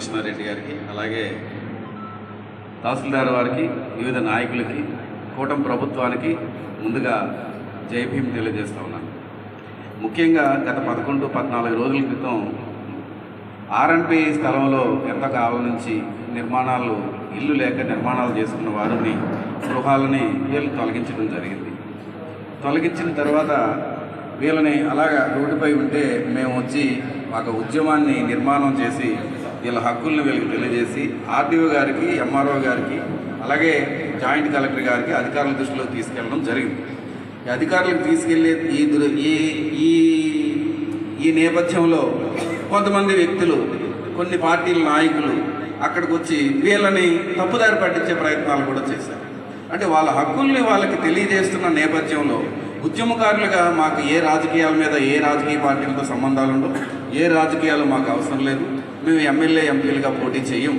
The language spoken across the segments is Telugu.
కృష్ణారెడ్డి గారికి అలాగే తహసీల్దార్ వారికి వివిధ నాయకులకి కూటమి ప్రభుత్వానికి ముందుగా జైభీం తెలియజేస్తూ తెలియజేస్తా ఉన్నాను. ముఖ్యంగా గత పదకొండు పద్నాలుగు రోజుల క్రితం ఆర్ఎన్పి స్థలంలో ఎంత కాలం నుంచి నిర్మాణాలు ఇల్లు లేక నిర్మాణాలు చేసుకున్న వారిని గృహాలని వీళ్ళు తొలగించడం జరిగింది. తొలగించిన తర్వాత వీళ్ళని అలాగా రోడ్డుపై ఉంటే మేము వచ్చి ఒక ఉద్యమాన్ని నిర్మాణం చేసి వీళ్ళ హక్కుల్ని వీళ్ళకి తెలియజేసి ఆర్డీఓ గారికి ఎంఆర్ఓ గారికి అలాగే జాయింట్ కలెక్టర్ గారికి అధికారుల దృష్టిలో తీసుకెళ్ళడం జరిగింది. ఈ అధికారులకు తీసుకెళ్ళే ఈ దృ- ఈ ఈ ఈ నేపథ్యంలో కొంతమంది వ్యక్తులు కొన్ని పార్టీల నాయకులు అక్కడికి వచ్చి వీళ్ళని తప్పుదారి పట్టించే ప్రయత్నాలు కూడా చేశారు. అంటే వాళ్ళ హక్కుల్ని వాళ్ళకి తెలియజేస్తున్న నేపథ్యంలో ఉద్యమకారులుగా మాకు ఏ రాజకీయాల మీద ఏ రాజకీయ పార్టీలతో సంబంధాలు ఉండవు ఏ రాజకీయాలు మాకు అవసరం లేదు. మేము ఎమ్మెల్యే ఎంపీలుగా పోటీ చేయం.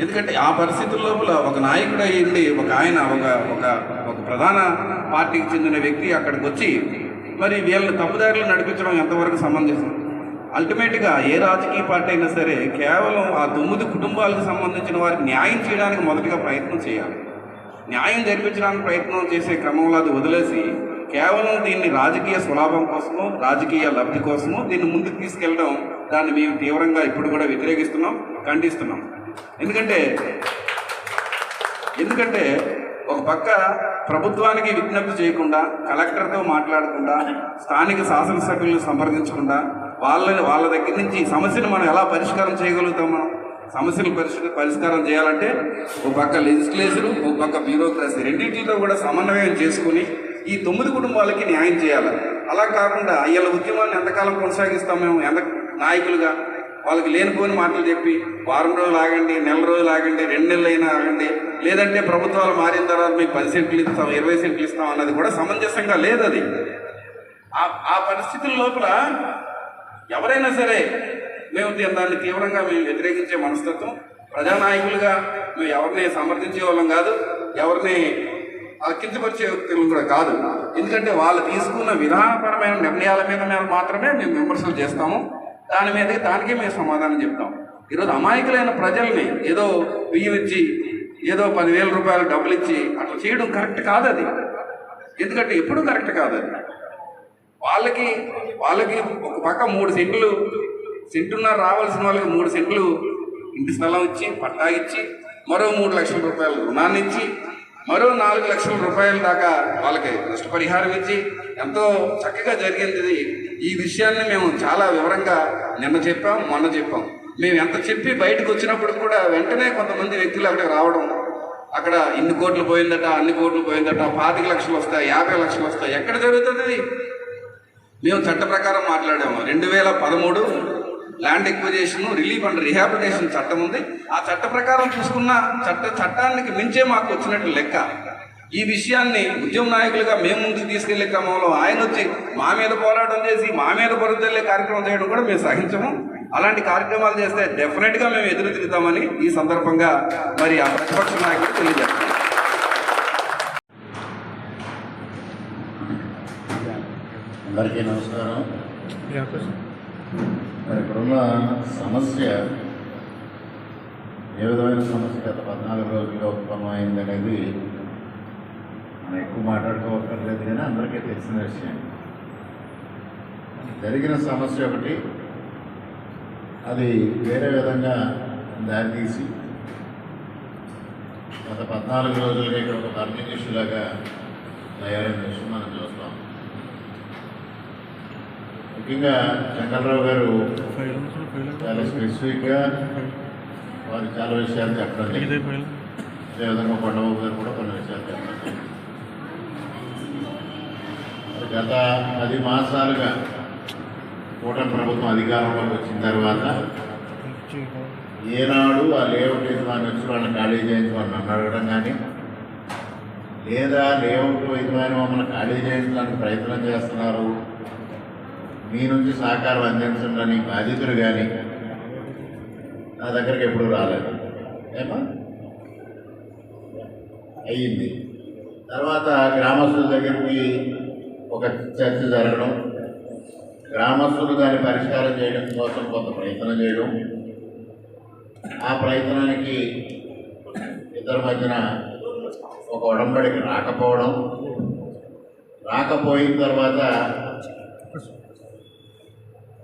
ఎందుకంటే ఆ పరిస్థితుల లోపల ఒక నాయకుడు అయ్యింది ఒక ఆయన ఒక ఒక ఒక ప్రధాన పార్టీకి చెందిన వ్యక్తి అక్కడికి వచ్చి మరి వీళ్ళని తప్పుదారిలో నడిపించడం ఎంతవరకు సమంజసం? అల్టిమేట్గా ఏ రాజకీయ పార్టీ అయినా సరే కేవలం ఆ తొమ్మిది కుటుంబాలకు సంబంధించిన వారికి న్యాయం చేయడానికి మొదటిగా ప్రయత్నం చేయాలి. న్యాయం జరిపించడానికి ప్రయత్నం చేసే క్రమంలో అది వదిలేసి కేవలం దీన్ని రాజకీయ స్వలాభం కోసము రాజకీయ లబ్ధి కోసము దీన్ని ముందుకు తీసుకెళ్ళడం దాన్ని మేము తీవ్రంగా ఇప్పుడు కూడా వ్యతిరేకిస్తున్నాం ఖండిస్తున్నాం. ఎందుకంటే ఎందుకంటే ఒక పక్క ప్రభుత్వానికి విజ్ఞప్తి చేయకుండా కలెక్టర్తో మాట్లాడకుండా స్థానిక శాసనసభ్యులను సంప్రదించకుండా వాళ్ళని వాళ్ళ దగ్గర నుంచి సమస్యను మనం ఎలా పరిష్కారం చేయగలుగుతాం మనం? సమస్యలు పరిష్క పరిష్కారం చేయాలంటే ఒక పక్క లెజిస్లేచరు ఒక పక్క బ్యూరోక్రసీ రెండింటితో కూడా సమన్వయం చేసుకుని ఈ తొమ్మిది కుటుంబాలకి న్యాయం చేయాలి. అలా కాకుండా వీళ్ళ ఉద్యమాన్ని ఎంతకాలం కొనసాగిస్తాం మేము? ఎంత నాయకులుగా? వాళ్ళకి లేనిపోని మాటలు చెప్పి వారం రోజులు ఆగండి నెల రోజులు ఆగండి రెండు నెలలు అయినా ఆగండి. లేదంటే ప్రభుత్వాలు మారిన తర్వాత మీకు పది సెంట్లు ఇస్తాం ఇరవై సెంట్లు ఇస్తాం అన్నది కూడా సమంజసంగా లేదు అది. ఆ- పరిస్థితుల లోపల ఎవరైనా సరే మేము దాన్ని తీవ్రంగా మేము వ్యతిరేకించే మనస్తత్వం. ప్రజానాయకులుగా మేము ఎవరిని సమర్థించే వాళ్ళం కాదు. ఎవరిని కించపరిచే వ్యక్తులు కూడా కాదు. ఎందుకంటే వాళ్ళు తీసుకున్న విధానపరమైన నిర్ణయాల మీద మీద మాత్రమే మేము విమర్శలు చేస్తాము. దాని మీద దానికే మేము సమాధానం చెప్తాం ఈరోజు అమాయకులైన ప్రజల్ని ఏదో బియ్యం ఇచ్చి ఏదో పదివేల రూపాయలు డబ్బులు ఇచ్చి అట్లా చేయడం కరెక్ట్ కాదు అది. ఎందుకంటే ఎప్పుడూ కరెక్ట్ కాదు అది. వాళ్ళకి వాళ్ళకి ఒక పక్క మూడు సెంట్లు సెంటున్నర రావాల్సిన వాళ్ళకి మూడు సెంట్లు ఇంటి స్థలం ఇచ్చి పట్టా ఇచ్చి మరో మూడు లక్షల రూపాయలు రుణాన్ని ఇచ్చి మరో నాలుగు లక్షల రూపాయల దాకా వాళ్ళకి నష్టపరిహారం ఇచ్చి ఎంతో చక్కగా జరిగింది. ఈ విషయాన్ని మేము చాలా వివరంగా నిన్న చెప్పాం మొన్న చెప్పాం. మేము ఎంత చెప్పి బయటకు వచ్చినప్పుడు కూడా వెంటనే కొంతమంది వ్యక్తులు అక్కడికి రావడం అక్కడ ఇన్ని కోట్లు పోయిందట అన్ని కోట్లు పోయిందట పాతిక లక్షలు వస్తాయి యాభై లక్షలు వస్తాయి. ఎక్కడ జరుగుతుంది మేము చట్ట ప్రకారం మాట్లాడాము. రెండు వేల పదమూడు land acquisition relief and rehabilitation చట్టం ఉంది. ఆ చట్ట ప్రకారం చూసుకున్న చట్ట చట్టానికి మించే మాకు వచ్చినట్టు లెక్క. ఈ విషయాన్ని ఉద్యమ నాయకులుగా మేము ముందుకు తీసుకెళ్ళే క్రమంలో ఆయన వచ్చి మా మీద పోరాటం చేసి మా మీద పొరుదల్లే కార్యక్రమం చేయడం కూడా మేము సహించము. అలాంటి కార్యక్రమాలు చేస్తే డెఫినెట్గా మేము ఎదురు తిరుగుతామని ఈ సందర్భంగా మరి ఆ ప్రతిపక్ష నాయకులు తెలియజేస్తాం అందరికీ నమస్కారం. మరి ఇప్పుడున్న సమస్య ఏ విధమైన సమస్య? గత పద్నాలుగు రోజుల్లో ఉత్పన్నమైంది అనేది మనం ఎక్కువ మాట్లాడుకోవక్కర్లేదు కానీ అందరికీ తెలిసిన విషయం. జరిగిన సమస్య ఒకటి అది వేరే విధంగా దారితీసి గత పద్నాలుగు రోజులుగా ఇక్కడ ఒక బర్నింగ్ లాగా తయారైన విషయం మనం చూస్తాం ముఖ్యంగా చంద్రరావు గారు చాలా స్పెసిఫిక్గా వారు చాలా విషయాలు చెప్పడం. అదేవిధంగా కొండబాబు గారు కూడా కొన్ని విషయాలు చెప్పడం గత పది మాసాలుగా కూటమి ప్రభుత్వం అధికారంలోకి వచ్చిన తర్వాత ఏనాడు ఆ లేఅవుట్ యజమాని వచ్చి వాళ్ళని ఖాళీ చేయించమని నన్ను అడగడం కానీ లేదా లేఅవుట్ యజమాని మమ్మల్ని ఖాళీ చేయించడానికి ప్రయత్నం చేస్తున్నారు మీ నుంచి సహకారం అందించండి అని బాధితులు కానీ నా దగ్గరికి ఎప్పుడు రాలేదు. ఏమా అయ్యింది. తర్వాత గ్రామస్తుల దగ్గరికి ఒక చర్చ జరగడం. గ్రామస్తులు దాన్ని పరిష్కారం చేయడం కోసం కొంత ప్రయత్నం చేయడం. ఆ ప్రయత్నానికి ఇద్దరి మధ్యన ఒక ఒడంబడికి రాకపోవడం. రాకపోయిన తర్వాత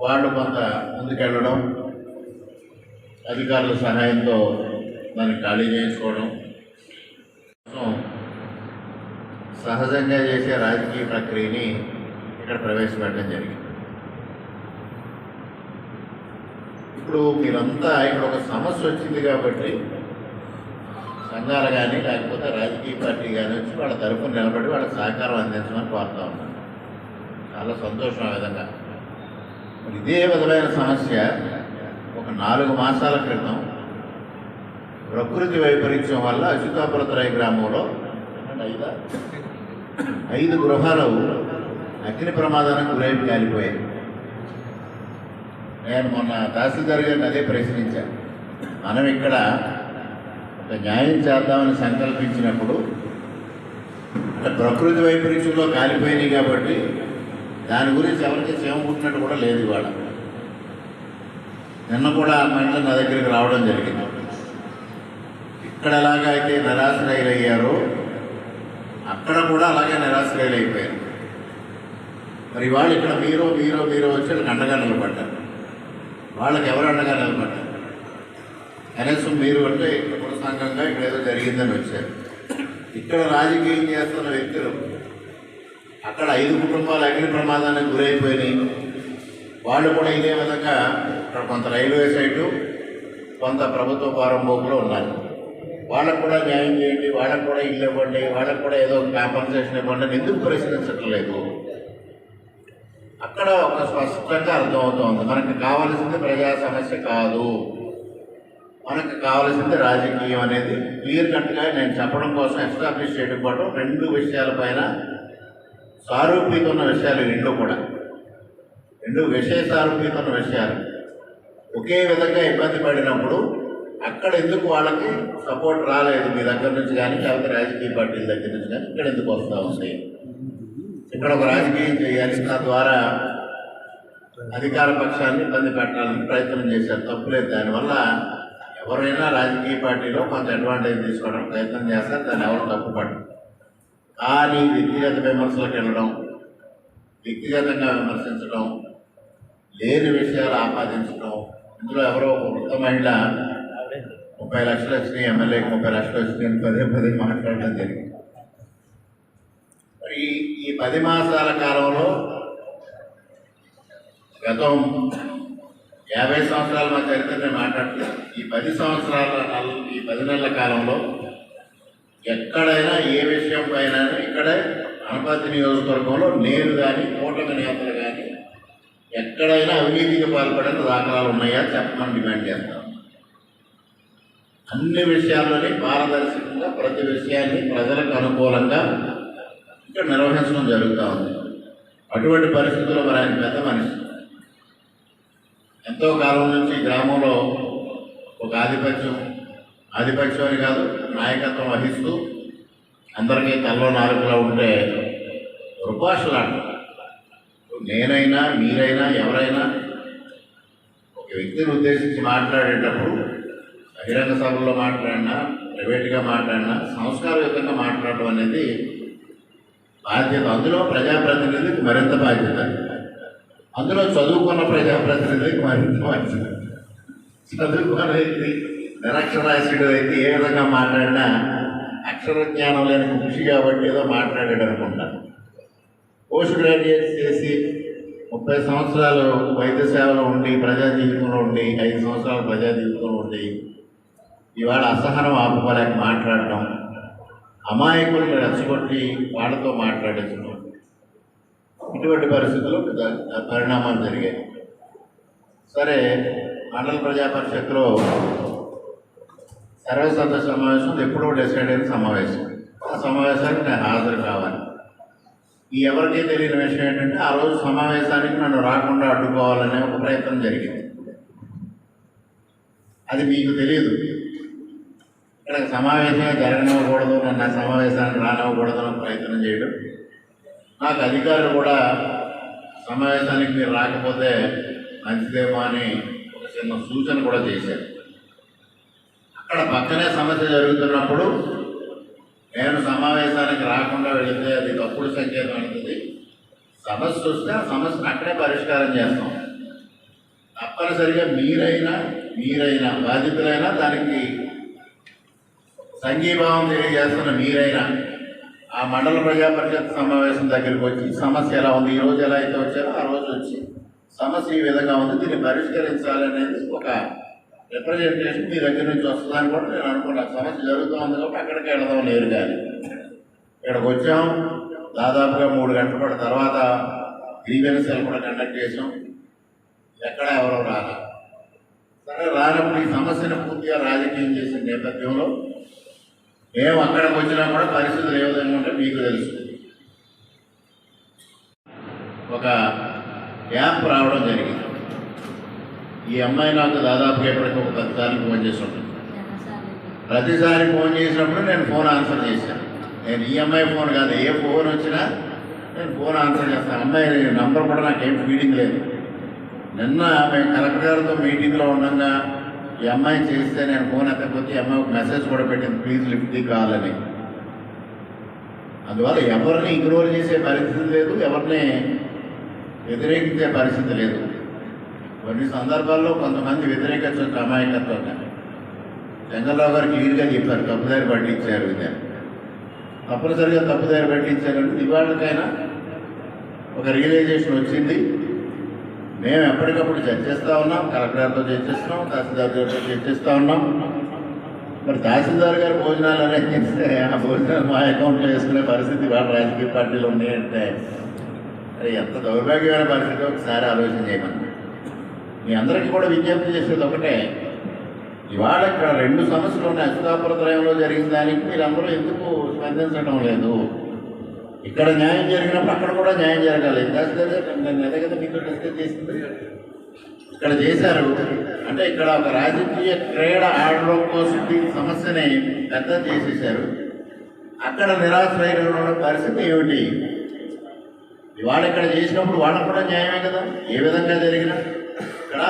వాళ్ళు కొంత ముందుకెళ్ళడం అధికారుల సహాయంతో దాన్ని ఖాళీ చేయించుకోవడం. సహజంగా చేసే రాజకీయ ప్రక్రియని ఇక్కడ ప్రవేశపెట్టడం జరిగింది. ఇప్పుడు మీరంతా ఇక్కడ ఒక సమస్య వచ్చింది కాబట్టి సంఘాలు కానీ లేకపోతే రాజకీయ పార్టీ కానీ వచ్చి వాళ్ళ తరఫున నిలబడి వాళ్ళకి సహకారం అందించమని కోరుతా ఉన్నాను. చాలా సంతోషం ఆ విధంగా. ఇదే విధమైన సమస్య ఒక నాలుగు మాసాల క్రితం ప్రకృతి వైపరీత్యం వల్ల అచ్యుతాపురతరాయ గ్రామంలో ఐదా? ఐదు గృహాలు అగ్ని ప్రమాదానికి గురైపు కాలిపోయాయి. నేను మొన్న తహసీల్దార్ గారిని అదే ప్రశ్నించాను. మనం ఇక్కడ ఒక న్యాయం చేద్దామని సంకల్పించినప్పుడు అంటే ప్రకృతి వైపరీత్యంలో కాలిపోయినాయి కాబట్టి దాని గురించి ఎవరికి చేమ పుట్టినట్టు కూడా లేదు ఇవాళ. నిన్న కూడా ఆ మహిళ నా దగ్గరికి రావడం జరిగింది. ఇక్కడ ఎలాగైతే నిరాశ్రయులయ్యారో అక్కడ కూడా అలాగే నిరాశ్రయులైపోయారు. మరి వాళ్ళు ఇక్కడ మీరు మీరు మీరు వచ్చి వాళ్ళకి అండగా నిలబడ్డారు. వాళ్ళకి ఎవరు అండగా నిలబడ్డారు? కనీసం మీరు అంటే కుల సంఘంగా ఇక్కడ ఏదో జరిగిందని వచ్చారు. ఇక్కడ రాజకీయం చేస్తున్న వ్యక్తులు అక్కడ ఐదు కుటుంబాలు అగ్ని ప్రమాదానికి గురైపోయినాయి. వాళ్ళు కూడా ఇదే విధంగా అక్కడ కొంత రైల్వే సైటు కొంత ప్రభుత్వ ప్రారంభంలో ఉన్నారు. వాళ్ళకు కూడా న్యాయం చేయండి వాళ్ళకు కూడా ఇల్లు ఇవ్వండి వాళ్ళకు కూడా ఏదో కాంపన్సేషన్ ఇవ్వండి అని ఎందుకు ప్రశ్నించట్లేదు? అక్కడ ఒక స్పష్టంగా అర్థమవుతోంది. మనకు కావలసింది ప్రజా సమస్య కాదు. మనకు కావలసింది రాజకీయం అనేది. క్లియర్ కట్గా నేను చెప్పడం కోసం ఎస్టాబ్లిష్ చేయడం పాటు రెండు విషయాలపైన సారూప్యత ఉన్న విషయాలు రెండు కూడా. రెండు విషయ సారూప్యత ఉన్న విషయాలు. ఒకే విధంగా ఇబ్బంది పడినప్పుడు అక్కడ ఎందుకు వాళ్ళకి సపోర్ట్ రాలేదు? మీ దగ్గర నుంచి కానీ లేకపోతే రాజకీయ పార్టీల దగ్గర నుంచి కానీ ఇక్కడ ఎందుకు వస్తూ ఉంది? ఇక్కడ ఒక రాజకీయం చేయాలి. ద్వారా అధికార పక్షాన్ని ఇబ్బంది పెట్టాలని ప్రయత్నం చేశారు. తప్పులేదు దానివల్ల ఎవరైనా రాజకీయ పార్టీలో కొంత అడ్వాంటేజ్ తీసుకోవడానికి ప్రయత్నం చేస్తారు. దాన్ని ఎవరు తప్పుపడరు కానీ వ్యక్తిగత విమర్శలకు వెళ్ళడం వ్యక్తిగతంగా విమర్శించడం లేని విషయాలు ఆపాదించడం ఇందులో ఎవరో ఒక వృత్త మహిళ ముప్పై లక్షలు వచ్చినాయి ఎమ్మెల్యేకి ముప్పై లక్షలు వచ్చినాయి పదే పదే మాట్లాడడం జరిగింది. మరి ఈ- ఈ పది మాసాల కాలంలో గతం యాభై సంవత్సరాల మా చరిత్రనే నేను ఈ పది సంవత్సరాల ఈ పది నెలల కాలంలో ఎక్కడైనా ఏ విషయం పైన ఇక్కడే అనపర్తి నియోజకవర్గంలో నేను కానీ కూటమి నేతలు కానీ ఎక్కడైనా అవినీతికి పాల్పడిన దాఖలాలు ఉన్నాయా చెప్పమని డిమాండ్ చేస్తాం. అన్ని విషయాల్లోని పారదర్శకంగా ప్రతి విషయాన్ని ప్రజలకు అనుకూలంగా ఇక్కడ నిర్వహించడం జరుగుతూ ఉంది. అటువంటి పరిస్థితుల్లో మరి ఆయన పెద్ద మనిషి. ఎంతో కాలం నుంచి గ్రామంలో ఒక ఆధిపత్యం ఆధిపత్యమని కాదు నాయకత్వం వహిస్తూ అందరికీ తల్లో నాలుగులా ఉంటే రుపాషలాట నేనైనా మీరైనా ఎవరైనా ఒక వ్యక్తిని ఉద్దేశించి మాట్లాడేటప్పుడు బహిరంగ సభల్లో మాట్లాడినా ప్రైవేట్గా మాట్లాడినా సంస్కారయుతంగా మాట్లాడడం అనేది బాధ్యత. అందులో ప్రజాప్రతినిధికి మరింత బాధ్యత. అందులో చదువుకున్న ప్రజాప్రతినిధికి మరింత బాధ్యత. చదువుకున్న నిరక్షరాస్యుడు అయితే ఏ విధంగా మాట్లాడినా అక్షర జ్ఞానం లేని కృషి కాబట్టి ఏదో మాట్లాడాడు అనుకుంటాను పోస్ట్ గ్రాడ్యుయేట్ చేసి ముప్పై సంవత్సరాలు వైద్య సేవలో ఉండి ప్రజా జీవితంలో ఉండి ఐదు సంవత్సరాలు ప్రజా జీవితంలో ఉండి ఇవాళ అసహనం ఆపుకోలేక మాట్లాడటం అమాయకుల్ని రెచ్చగొట్టి వాళ్ళతో మాట్లాడించడం ఇటువంటి పరిస్థితుల్లో పరిణామాలు జరిగాయి. సరే మండల ప్రజా పరిషత్లో సర్వసభ్య సమావేశం ఎప్పుడో డిసైడ్ అయిన సమావేశం. ఆ సమావేశానికి నేను హాజరు కావాలి. ఈ ఎవరికీ తెలియని విషయం ఏంటంటే ఆ రోజు సమావేశానికి నన్ను రాకుండా అడ్డుకోవాలనే ఒక ప్రయత్నం జరిగింది. అది మీకు తెలియదు. ఇక్కడ సమావేశమే జరగనివ్వకూడదు నన్ను సమావేశానికి రానివ్వకూడదు అని ప్రయత్నం చేయడం. నాకు అధికారులు కూడా సమావేశానికి మీరు రాకపోతే మంచిదేమో అని ఒక చిన్న సూచన కూడా చేశారు. అక్కడ పక్కనే సమస్య జరుగుతున్నప్పుడు నేను సమావేశానికి రాకుండా వెళితే అది తప్పుడు సంకేతం అవుతుంది. సమస్య వస్తే ఆ సమస్యను అక్కడే పరిష్కారం చేస్తాం. తప్పనిసరిగా మీరైనా మీరైనా బాధితులైనా దానికి సంఘీభావం తెలియజేస్తున్న మీరైనా ఆ మండల ప్రజా పరిషత్ సమావేశం దగ్గరికి వచ్చి సమస్య ఎలా ఉంది ఈ రోజు ఎలా అయితే వచ్చారో ఆ రోజు వచ్చి సమస్య ఈ విధంగా ఉంది దీన్ని పరిష్కరించాలనేది ఒక రిప్రజెంటేషన్ మీ దగ్గర నుంచి వస్తుందని కూడా నేను అనుకున్నాను సమస్య జరుగుతూ ఉంది కాబట్టి అక్కడికి వెళదాం లేరు కానీ ఇక్కడికి వచ్చాం. దాదాపుగా మూడు గంటల పాటు తర్వాత గ్రీవెన్సీలు కూడా కండక్ట్ చేసాం ఎక్కడ ఎవరో రాలా సరే రానప్పుడు ఈ సమస్యను పూర్తిగా రాజకీయం చేసిన నేపథ్యంలో మేము అక్కడికి వచ్చినా కూడా పరిస్థితులు ఏ విధంగా ఉంటే మీకు తెలుసు. ఒక యాప్ రావడం జరిగింది. ఈ అమ్మాయి నాకు దాదాపుగా ఇప్పటికి ఒక పదిసార్లు ఫోన్ చేసి ఉంటుంది ప్రతిసారి ఫోన్ చేసినప్పుడు నేను ఫోన్ ఆన్సర్ చేశాను నేను ఈ అమ్మాయి ఫోన్ కాదు ఏ ఫోన్ వచ్చినా నేను ఫోన్ ఆన్సర్ చేస్తాను అమ్మాయి నంబర్ కూడా నాకేం ఫీడింగ్ లేదు. నిన్న మేము కలెక్టర్ గారితో మీటింగ్లో ఉండగా ఈ అమ్మాయి చేస్తే నేను ఫోన్ ఎత్తకపోతే ఈ అమ్మాయి ఒక మెసేజ్ కూడా పెట్టింది ప్లీజ్ లిఫ్ట్ ది కాల్ అని. అందువల్ల ఎవరిని ఇగ్నోర్ చేసే పరిస్థితి లేదు ఎవరిని వ్యతిరేకించే పరిస్థితి లేదు. కొన్ని సందర్భాల్లో కొంతమంది వ్యతిరేకించవచ్చు అమాయకత్వంగా చంద్రరావు గారు క్లియర్గా చెప్పారు తప్పుదారి పట్టించారు ఇది తప్పనిసరిగా తప్పుదారి పట్టించారంటే ఇవాళకైనా ఒక రియలైజేషన్ వచ్చింది. మేము ఎప్పటికప్పుడు చర్చిస్తూ ఉన్నాం కలెక్టర్తో చర్చిస్తున్నాం తహసీల్దార్ గారితో చర్చిస్తూ ఉన్నాం. మరి తహసీల్దార్ గారు భోజనాలు అనేది చేస్తే ఆ భోజనాలు మా అకౌంట్లో వేసుకునే పరిస్థితి వాళ్ళ రాజకీయ పార్టీలు ఉన్నాయంటే అది ఎంత దౌర్భాగ్యమైన పరిస్థితి ఒకసారి ఆలోచన చేయమని. మీ అందరికీ కూడా విజ్ఞప్తి చేసేది ఒకటే. ఇవాళ ఇక్కడ రెండు సమస్యలు ఉన్నాయి. అచ్యుతాపురత్రయంలో జరిగిన దానికి మీరందరూ ఎందుకు స్పందించడం లేదు? ఇక్కడ న్యాయం జరిగినప్పుడు అక్కడ కూడా న్యాయం జరగాలి. తహసీల్దార్ కదా మీతో డిస్కస్ చేసింది? ఇక్కడ చేశారు. అంటే ఇక్కడ ఒక రాజకీయ క్రీడ ఆడడం కోసం సమస్యని పెద్ద చేసేశారు. అక్కడ నిరాశ్రయమైన పరిస్థితి ఏమిటి? ఇవాళ ఇక్కడ చేసినప్పుడు వాళ్ళకు కూడా న్యాయమే కదా? ఏ విధంగా జరిగినా? ఇక్కడ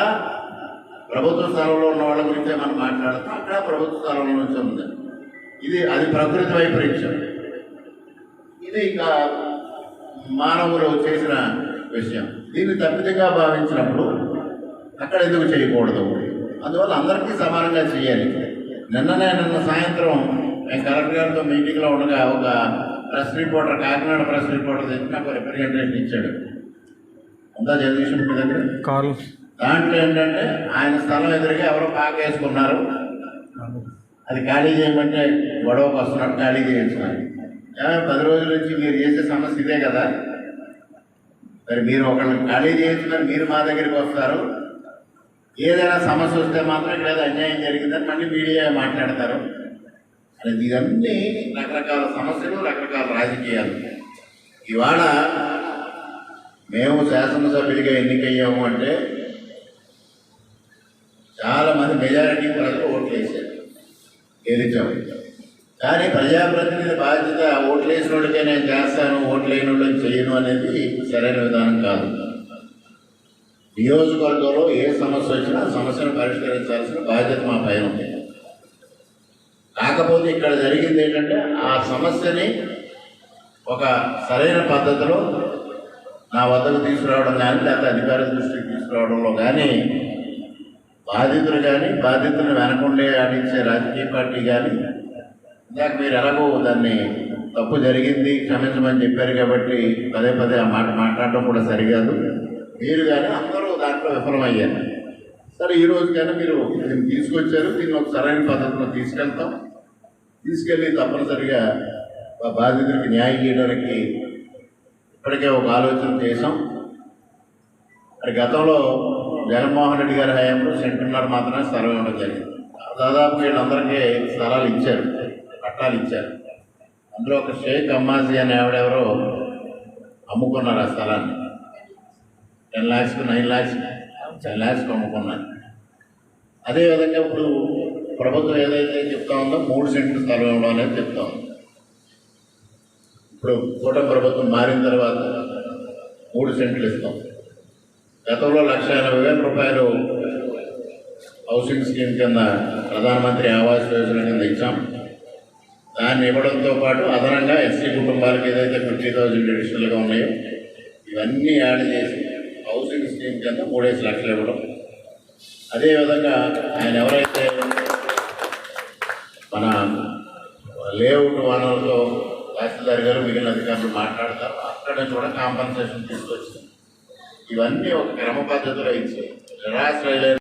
ప్రభుత్వ స్థలంలో ఉన్న వాళ్ళ గురించే మనం మాట్లాడుతాం. అక్కడ ప్రభుత్వ స్థలంలో నుంచి ఉంది. ఇది అది ప్రకృతి వైపరీత్యం. ఇది ఇక మానవులు చేసిన విషయం. దీన్ని తప్పిదిగా భావించినప్పుడు అక్కడ ఎందుకు చేయకూడదు? అందువల్ల అందరికీ సమానంగా చేయాలి. నిన్ననే నిన్న సాయంత్రం నేను కలెక్టర్ గారితో మీటింగ్లో ఉండగా ఒక press reporter Kakinada press reporter తెచ్చి నాకు రిప్రజెంటేషన్ ఇచ్చాడు. ఉందా జగదీష్ మీ దగ్గర? కాల్ దాంట్లో ఏంటంటే ఆయన స్థలం ఎదురుగా ఎవరో పాక వేసుకున్నారు. అది ఖాళీ చేయమంటే గొడవకు వస్తున్నారు ఖాళీ చేయించున్నారు పది రోజుల నుంచి మీరు చేసే సమస్య ఇదే కదా. మరి మీరు ఒకళ్ళని ఖాళీ చేయించుకొని మీరు మా దగ్గరికి వస్తారు. ఏదైనా సమస్య వస్తే మాత్రం ఇక్కడ అన్యాయం జరిగిందని మళ్ళీ మీడియా మాట్లాడతారు. అనేది ఇవన్నీ రకరకాల సమస్యలు రకరకాల రాజకీయాలు. ఇవాళ మేము శాసనసభ్యుడిగా ఎన్నికయ్యాము అంటే చాలా మంది మెజారిటీ ప్రజలు ఓట్లు వేశారు. గెలిచాము కానీ ప్రజాప్రతినిధి బాధ్యత ఓట్లు వేసిన వాళ్ళకే నేను చేస్తాను ఓట్లు లేని వాళ్ళకి చేయను అనేది సరైన విధానం కాదు. నియోజకవర్గంలో ఏ సమస్య వచ్చినా సమస్యను పరిష్కరించాల్సిన బాధ్యత మా పైన ఉంది. కాకపోతే ఇక్కడ జరిగింది ఏంటంటే ఆ సమస్యని ఒక సరైన పద్ధతిలో నా వద్దకు తీసుకురావడం కానీ లేకపోతే అధికారుల దృష్టికి తీసుకురావడంలో కానీ బాధితులు కానీ బాధితులను వెనకుండే ఆడించే రాజకీయ పార్టీ కానీ ఇందాక మీరు ఎలాగో దాన్ని తప్పు జరిగింది క్షమించమని చెప్పారు కాబట్టి పదే పదే ఆ మాట మాట్లాడటం కూడా సరికాదు. మీరు కానీ అందరూ దాంట్లో విఫలమయ్యారు. సరే ఈ రోజుకైనా మీరు దీన్ని తీసుకొచ్చారు దీన్ని ఒక సరైన పద్ధతిలో తీసుకెళ్తాం. తీసుకెళ్ళి తప్పనిసరిగా ఆ బాధితుడికి న్యాయం చేయడానికి ఇప్పటికే ఒక ఆలోచన చేసాం మరి గతంలో జగన్మోహన్ రెడ్డి గారి హయాంలో సెంటున్నర మాత్రమే స్థలం ఇవ్వడం జరిగింది. దాదాపు వీళ్ళందరికీ స్థలాలు ఇచ్చారు పట్టాలు ఇచ్చారు. అందులో ఒక షేక్ అమ్మాజీ అనే ఆవిడెవరో అమ్ముకున్నారు ఆ స్థలాన్ని. Ten lakhs nine lakhs ten ల్యాక్స్కి అమ్ముకున్నారు. అదేవిధంగా ఇప్పుడు ప్రభుత్వం ఏదైతే చెప్తా ఉందో మూడు సెంట్లు స్థలం ఇవ్వడం అనేది చెప్తా ఉంది. ఇప్పుడు కూటమి ప్రభుత్వం మారిన తర్వాత మూడు సెంట్లు ఇస్తాం. గతంలో లక్ష ఎనభై వేల రూపాయలు హౌసింగ్ స్కీమ్ కింద ప్రధానమంత్రి ఆవాస్ యోజన కింద ఇచ్చాం. దాన్ని ఇవ్వడంతో పాటు అదనంగా ఎస్సీ కుటుంబాలకు ఏదైతే ఫిఫ్టీ థౌజండ్ అడిషనల్గా ఉన్నాయో ఇవన్నీ యాడ్ చేసి హౌసింగ్ స్కీమ్ కింద మూడేసి లక్షలు ఇవ్వడం. అదేవిధంగా ఆయన ఎవరైతే మన లేఅవుట్ వనరులతో తహసీల్దార్ గారు మిగిలిన అధికారులు మాట్లాడతారు అక్కడ కూడా కాంపన్సేషన్ తీసుకొచ్చింది ఇవన్నీ ఒక క్రమ పద్ధతిలో ఇచ్చాయి నిరాశ్రయులైన